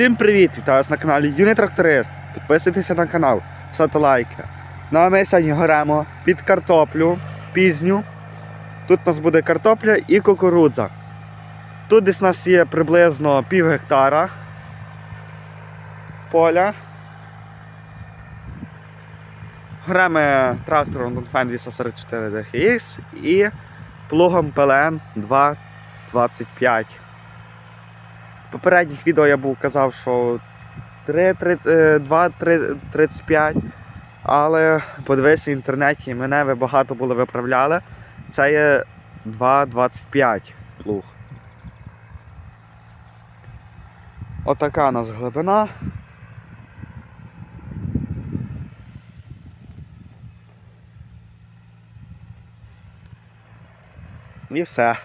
Всім привіт! Вітаю вас на каналі Юний Тракторист. Підписуйтеся на канал, ставте лайки. Ну а ми сьогодні горемо під картоплю пізню. Тут у нас буде картопля і кукурудза. Тут десь у нас є приблизно пів гектара поля. Грами трактором Donfine 244 DHX і плугом PLN 225. Попередніх відео я був казав, що 3, 3, е, 2, 3, 35. Але подивився в інтернеті, мене ви багато були виправляли. Це є 2,25 плуг. Отака у нас глибина. І все.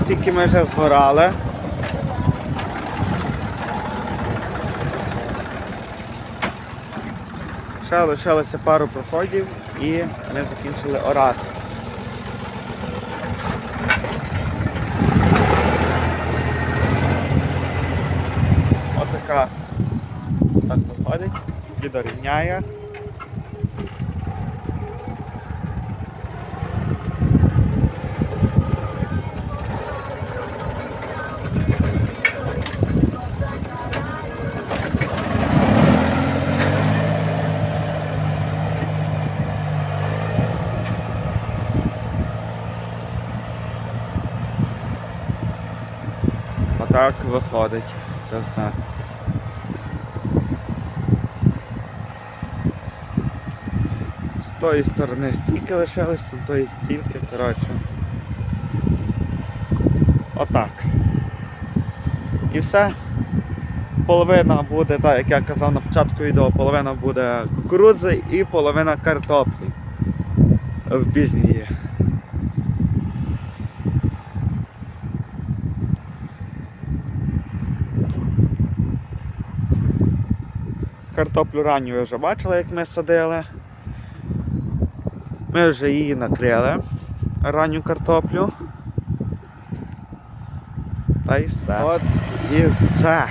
Ось тільки ми вже згорали. Ще лишилося пару проходів і ми закінчили орати. Отака так виходить, дідо Отак виходить це все. З тої сторони стільки лишилось, з тої стільки, коротше. Отак. І все. Половина буде, так як я казав на початку відео, половина буде кукурудзи і половина картоплі. В пізнії. Картоплю ранню ви вже бачили, як ми садили. Ми вже її накрили, ранню картоплю. Та й все. От і все.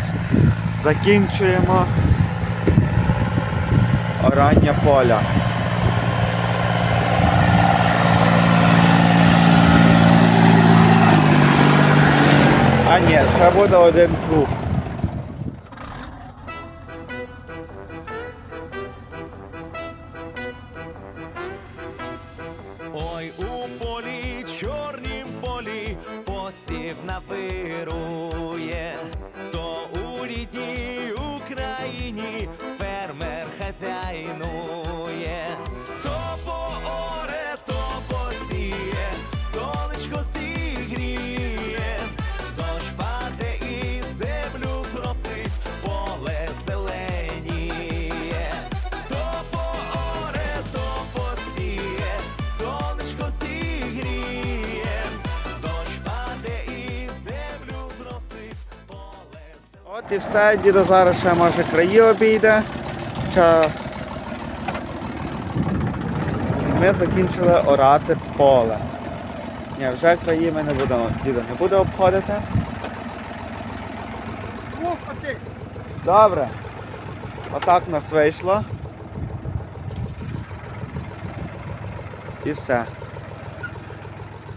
Закінчуємо орання поля. А ні, ще буде один круг. Посів вирує, то у рідній Україні фермер хазяйнує, От і все, дідо зараз ще може краї обійде. Ча... Ми закінчили орати поле. Ні, вже краї ми не будемо. Дідо не буде обходити. Добре. Отак у нас вийшло. І все.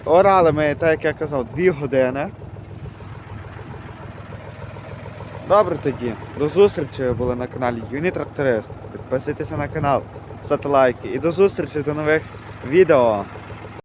Орали ми, так як я казав, 2 години. Добре тоді. До зустрічі ви були на каналі Юнітракторист. Підписуйтеся на канал, ставте лайки і до зустрічі до нових відео.